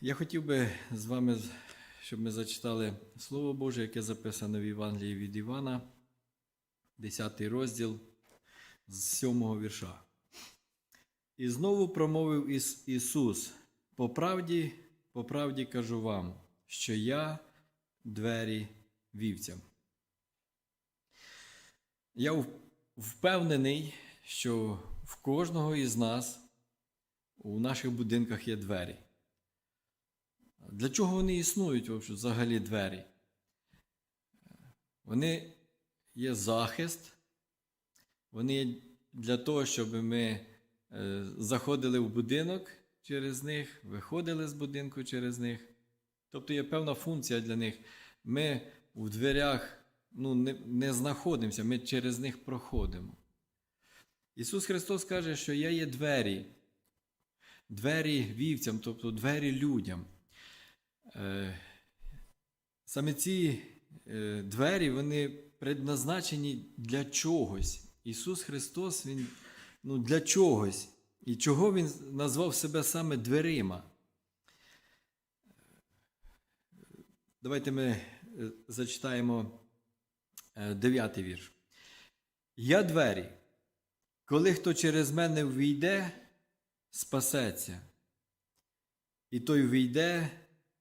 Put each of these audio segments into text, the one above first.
Я хотів би з вами, щоб ми зачитали Слово Боже, яке записано в Євангелії від Івана, 10 розділ з 7 вірша. І знову промовив Іс- Ісус: по правді, по правді кажу вам, що я двері вівцям. Я впевнений, що в кожного із нас у наших будинках є двері. Для чого вони існують взагалі двері? Вони є захист, вони є для того, щоб ми е, заходили в будинок через них, виходили з будинку через них. Тобто є певна функція для них. Ми в дверях ну, не, не знаходимося, ми через них проходимо. Ісус Христос каже, що я є двері, двері вівцям, тобто двері людям. Е, Саме ці е, двері вони предназначені для чогось. Ісус Христос, Він ну, для чогось. І чого Він назвав себе саме дверима? Давайте ми е, зачитаємо дев'ятий вірш. Я двері. Коли хто через мене ввійде, спасеться. І той війде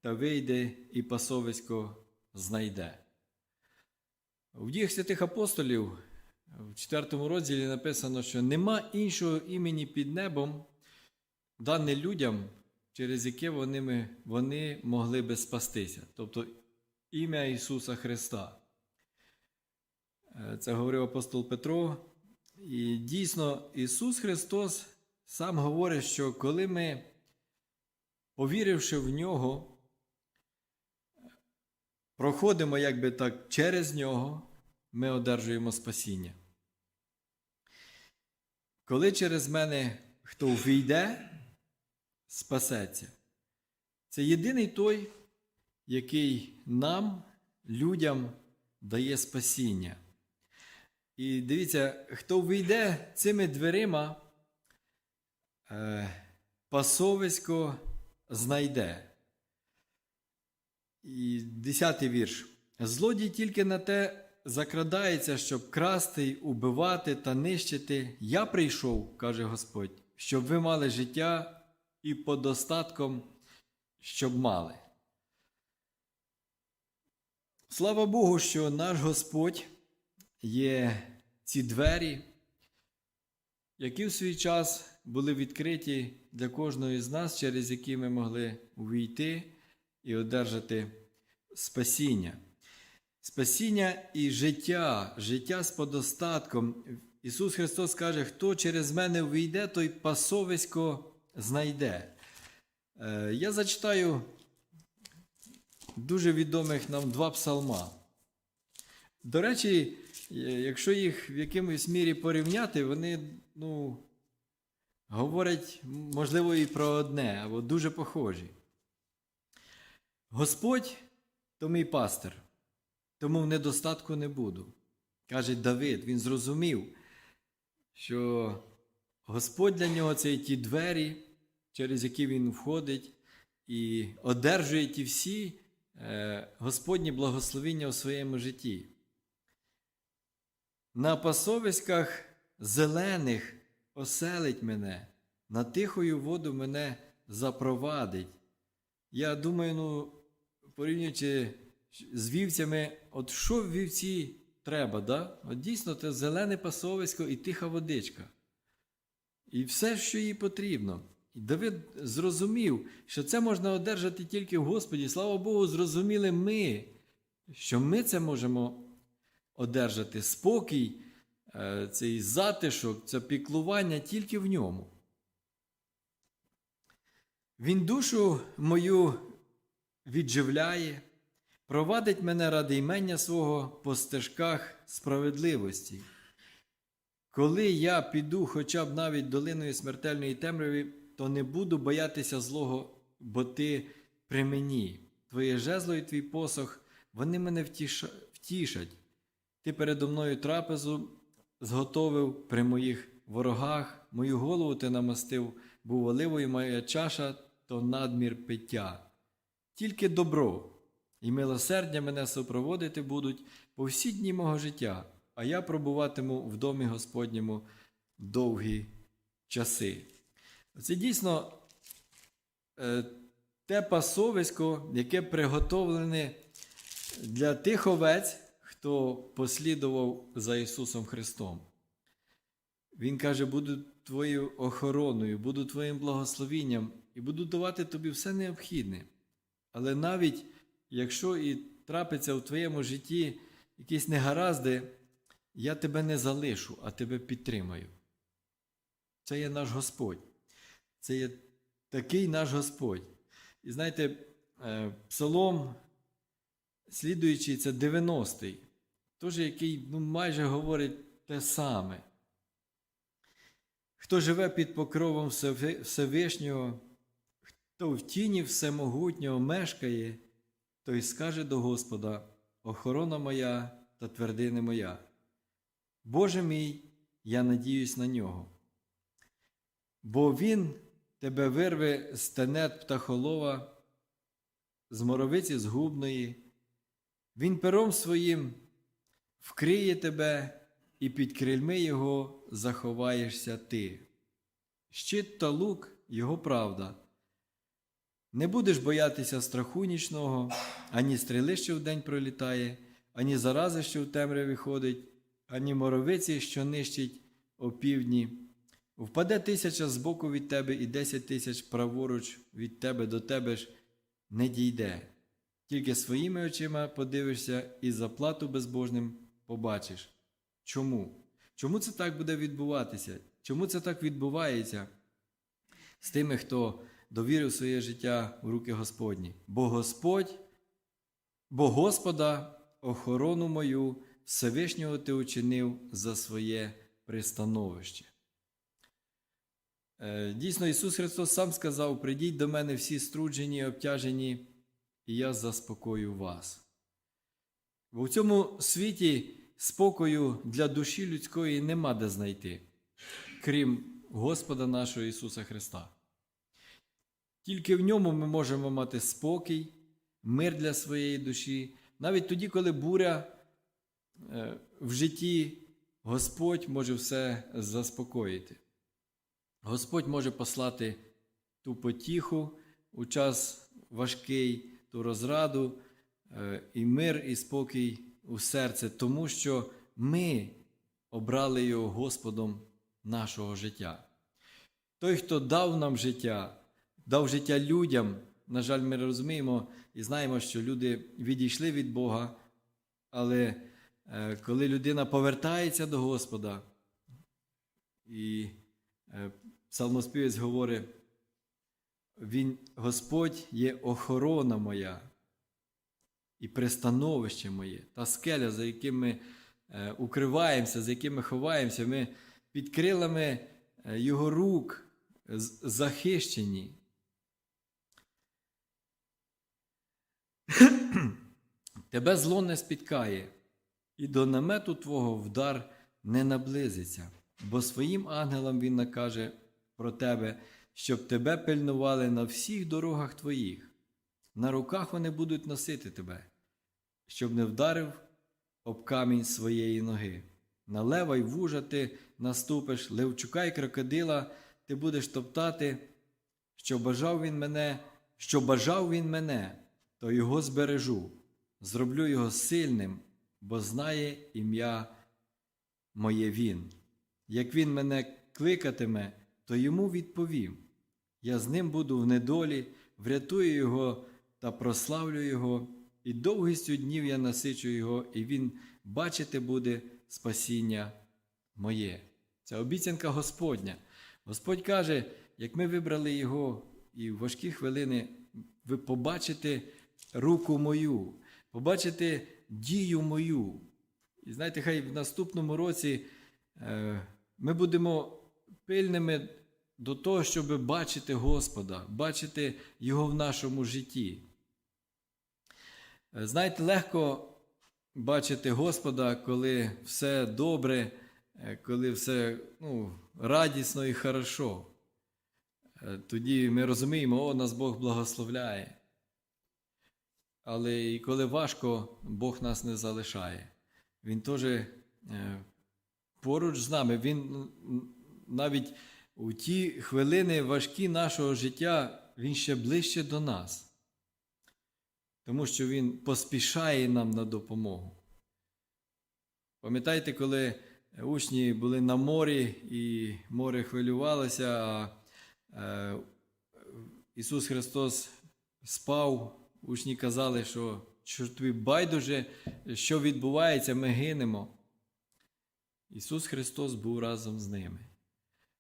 та вийде, і пасовисько знайде. В діях святих апостолів в 4 розділі написано, що нема іншого імені під небом, дане людям, через яке вони, вони могли би спастися. Тобто ім'я Ісуса Христа. Е, Це говорив апостол Петро. І дійсно, Ісус Христос сам говорить, що коли ми, повіривши в Нього, проходимо якби так через Нього, ми одержуємо спасіння. Коли через мене хто війде, спасеться. Це єдиний той, який нам, людям, дає спасіння. І дивіться, хто вийде цими дверима, е, пасовисько знайде. Десятий вірш. Злодій тільки на те закрадається, щоб красти, убивати та нищити. Я прийшов, каже Господь, щоб ви мали життя і подостатком, щоб мали. Слава Богу, що наш Господь є ці двері, які в свій час були відкриті для кожного з нас, через які ми могли увійти і одержати спасіння. Спасіння і життя, життя з подостатком. Ісус Христос каже, хто через мене увійде, той пасовисько знайде. Е, Я зачитаю дуже відомих нам два псалма. До речі, е, якщо їх в якомусь мірі порівняти, вони ну, говорять, можливо, і про одне, або дуже похожі. Господь то мій пастир, тому в недостатку не буду. Каже Давид, він зрозумів, що Господь для нього це і ті двері, через які він входить, і одержує ті всі е, Господні благословіння у своєму житті. На пасовиськах зелених оселить мене, на тихою воду мене запровадить. Я думаю, ну, порівнюючи з вівцями, от що в вівці треба, да? От дійсно це зелене пасовисько і тиха водичка. І все, що їй потрібно. І Давид зрозумів, що це можна одержати тільки в Господі. Слава Богу, зрозуміли ми, що ми це можемо одержати спокій, е, цей затишок, це піклування тільки в ньому. Він душу мою відживляє, провадить мене ради імення свого по стежках справедливості. Коли я піду хоча б навіть долиною смертельної темряви, то не буду боятися злого, бо ти при мені. Твоє жезло і твій посох, вони мене втіша- втішать. Ти передо мною трапезу зготовив при моїх ворогах, мою голову ти намастив, був оливою моя чаша то надмір пиття. Тільки добро і милосердя мене супроводити будуть по всі дні мого життя, а я пробуватиму в домі Господньому довгі часи. Це дійсно е, те пасовисько, яке приготовлене для тих овець, хто послідував за Ісусом Христом. Він каже: буду твоєю охороною, буду твоїм благословінням і буду давати тобі все необхідне. Але навіть якщо і трапиться в твоєму житті якісь негаразди, я тебе не залишу, а тебе підтримаю. Це є наш Господь. Це є такий наш Господь. І знаєте, е, псалом, слідуючий, це 90-й, теж який ну, майже говорить те саме. Хто живе під покровом Всевишнього, хто в тіні Всемогутнього мешкає, той скаже до Господа: Охорона моя та твердина моя. Боже мій, я надіюсь на нього. Бо Він тебе вирве з тенет птахолова, з моровиці згубної, Він пером своїм вкриє тебе, і під крильми Його заховаєшся ти. Щит та лук Його правда. Не будеш боятися страху нічного, ані стріли, що вдень пролітає, ані зарази, що в темряві ходить, ані моровиці, що нищить опівдні. Впаде тисяча збоку від тебе і десять тисяч праворуч від тебе до тебе ж не дійде. Тільки своїми очима подивишся і заплату безбожним побачиш. Чому? Чому це так буде відбуватися? Чому це так відбувається з тими, хто довірив своє життя в руки Господні? Бо Господь, бо Господа, охорону мою, Всевишнього ти учинив за своє пристановище. Е, Дійсно, Ісус Христос сам сказав: прийдіть до мене всі струджені і обтяжені, і я заспокою вас. Бо в цьому світі спокою для душі людської нема де знайти, крім Господа нашого Ісуса Христа. Тільки в ньому ми можемо мати спокій, мир для своєї душі, навіть тоді, коли буря е, в житті, Господь може все заспокоїти. Господь може послати ту потіху у час важкий, ту розраду, е, і мир, і спокій у серце, тому що ми обрали його Господом нашого життя. Той, хто дав нам життя, дав життя людям, на жаль, ми розуміємо і знаємо, що люди відійшли від Бога, але е, коли людина повертається до Господа, і е, псалмоспівець говорить, він, Господь є охорона моя і пристановище моє, та скеля, за яким ми е, укриваємося, за яким ми ховаємося, ми під крилами Його рук захищені. Тебе зло не спіткає, і до намету Твого вдар не наблизиться, бо своїм ангелам він накаже про тебе, щоб тебе пильнували на всіх дорогах твоїх. На руках вони будуть носити тебе, щоб не вдарив об камінь своєї ноги. На лева й вужа ти наступиш, левчука й крокодила ти будеш топтати, що бажав він мене, що бажав він мене, то його збережу, зроблю його сильним, бо знає ім'я моє він. Як він мене кликатиме, то йому відповім. Я з ним буду в недолі, врятую його та прославлю його, і довгістю днів я насичу його, і він бачити буде спасіння моє. Це обіцянка Господня. Господь каже, як ми вибрали його, і в важкі хвилини ви побачите руку мою, побачите дію мою. І знаєте, хай в наступному році е, ми будемо пильними до того, щоб бачити Господа, бачити Його в нашому житті. Е, Знаєте, легко бачити Господа, коли все добре, е, коли все ну, радісно і хорошо. тоді ми розуміємо, о, нас Бог благословляє. Але і коли важко, Бог нас не залишає. Він теж е, поруч з нами. Він навіть у ті хвилини важкі нашого життя, він ще ближче до нас. Тому що він поспішає нам на допомогу. Пам'ятаєте, коли учні були на морі і море хвилювалося, а е, Ісус Христос спав, учні казали, що, що байдуже, що відбувається, ми гинемо. Ісус Христос був разом з ними.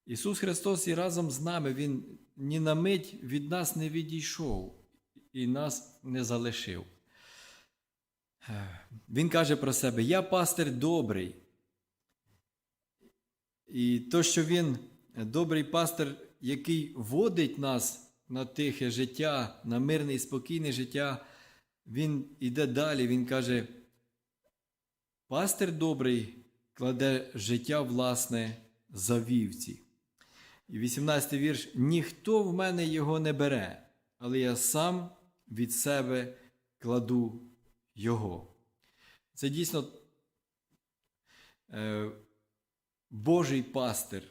Ісус Христос і разом з нами, Він ні на мить від нас не відійшов і нас не залишив. Він каже про себе: Я пастир добрий. І то, що він добрий пастир, який водить нас на тихе життя, на мирне і спокійне життя, він іде далі. Він каже: пастир добрий кладе життя власне за вівці. І 18 вірш: ніхто в мене його не бере, але я сам від себе кладу його. Це дійсно е, Божий пастир,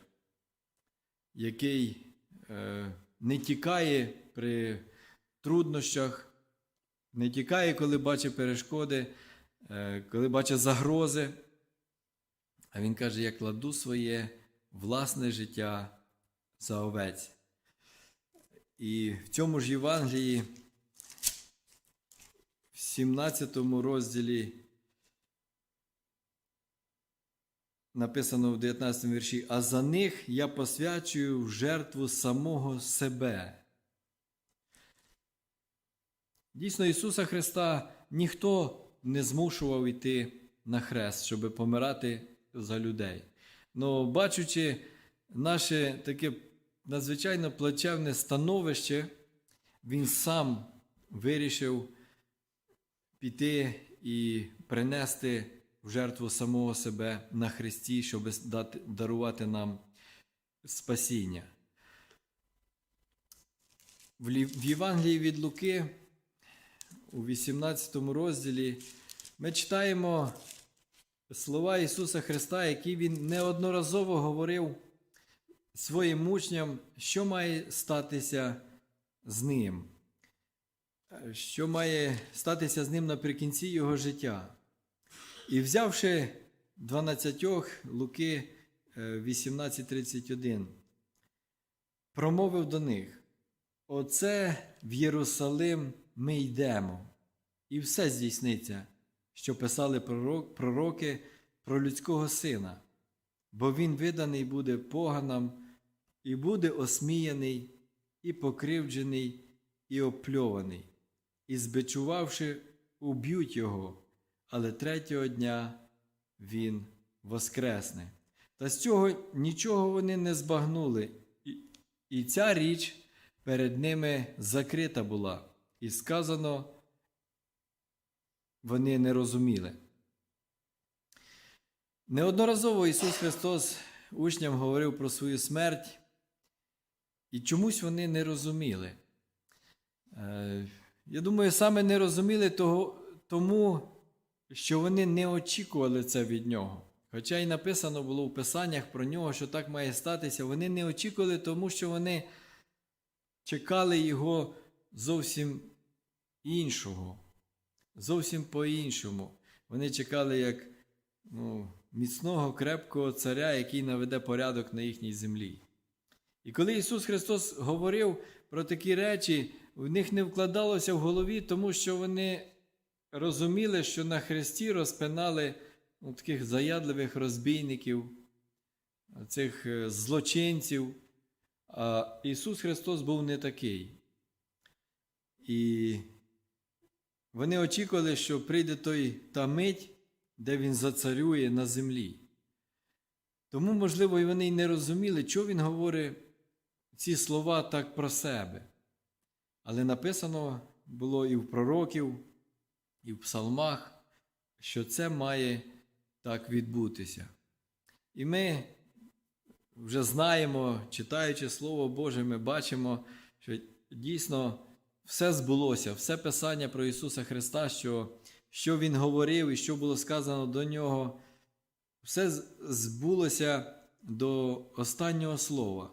який е, не тікає при труднощах, не тікає, коли бачить перешкоди, е, коли бачить загрози. А він каже: я кладу своє власне життя за овець. І в цьому ж Євангелії, в 17 розділі, написано в 19 вірші, а за них я посвячую в жертву самого себе. Дійсно, Ісуса Христа ніхто не змушував йти на хрест, щоб помирати за людей. Но бачучи наше таке надзвичайно плачевне становище, Він сам вирішив піти і принести в жертву самого себе на Христі, щоб дати, дарувати нам спасіння. В Євангелії від Луки у 18 розділі ми читаємо слова Ісуса Христа, які Він неодноразово говорив своїм учням, що має статися з ним, що має статися з ним наприкінці його життя. І взявши 12 Луки е, 18:31, промовив до них: Оце в Єрусалим ми йдемо, і все здійсниться, що писали пророк- пророки про людського сина, бо він виданий буде поганам, і буде осміяний, і покривджений, і опльований, і збичувавши, уб'ють його, але третього дня він воскресне. Та з цього нічого вони не збагнули, і, ця річ перед ними закрита була, і сказано, вони не розуміли. Неодноразово Ісус Христос учням говорив про свою смерть, і чомусь вони не розуміли. Е, Я думаю, саме не розуміли того, тому, що вони не очікували це від нього. Хоча й написано було в Писаннях про нього, що так має статися, вони не очікували, тому що вони чекали його зовсім іншого, зовсім по-іншому. Вони чекали як ну, міцного, крепкого царя, який наведе порядок на їхній землі. І коли Ісус Христос говорив про такі речі, в них не вкладалося в голові, тому що вони розуміли, що на Христі розпинали ну, таких заядливих розбійників, цих е, злочинців. А Ісус Христос був не такий. І вони очікували, що прийде той та мить, де Він зацарює на землі. Тому, можливо, і вони й не розуміли, що Він говорить ці слова так про себе. Але написано було і в пророків, і в псалмах, що це має так відбутися. І ми вже знаємо, читаючи Слово Боже, ми бачимо, що дійсно все збулося, все Писання про Ісуса Христа, що, що Він говорив і що було сказано до Нього, все збулося до останнього слова.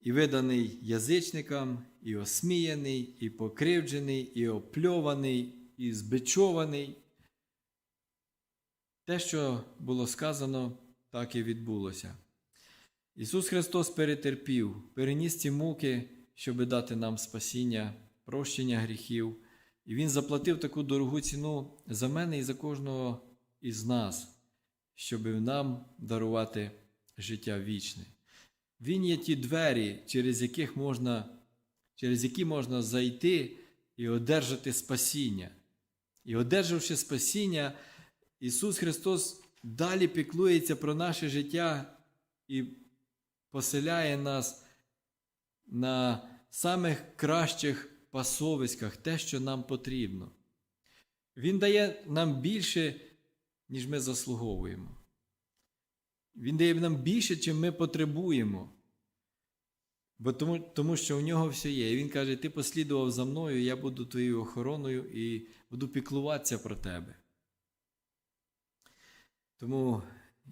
І виданий язичникам, і осміяний, і покривджений, і опльований, і збичований. Те, що було сказано, так і відбулося. Ісус Христос перетерпів, переніс ці муки, щоб дати нам спасіння, прощення гріхів, і Він заплатив таку дорогу ціну за мене і за кожного із нас, щоб нам дарувати життя вічне. Він є ті двері, через, яких можна, через які можна зайти і одержати спасіння. І одержавши спасіння, Ісус Христос далі піклується про наше життя і поселяє нас на самих кращих пасовиськах, те, що нам потрібно. Він дає нам більше, ніж ми заслуговуємо. Він дає нам більше, чим ми потребуємо. Бо тому, тому що в нього все є. І він каже: ти послідував за мною, я буду твоєю охороною і буду піклуватися про тебе. Тому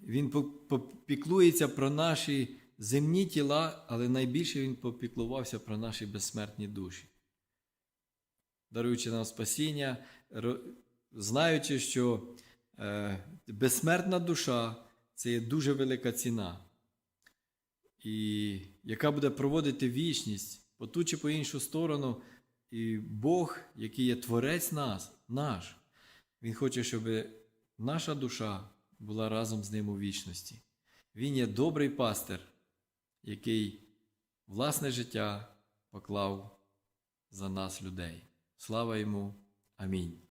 він попіклується про наші земні тіла, але найбільше він попіклувався про наші безсмертні душі, даруючи нам спасіння, знаючи, що е, безсмертна душа це є дуже велика ціна, і яка буде проводити вічність по ту чи по іншу сторону. І Бог, який є творець нас, наш, Він хоче, щоб наша душа була разом з ним у вічності. Він є добрий пастир, який власне життя поклав за нас людей. Слава йому. Амінь.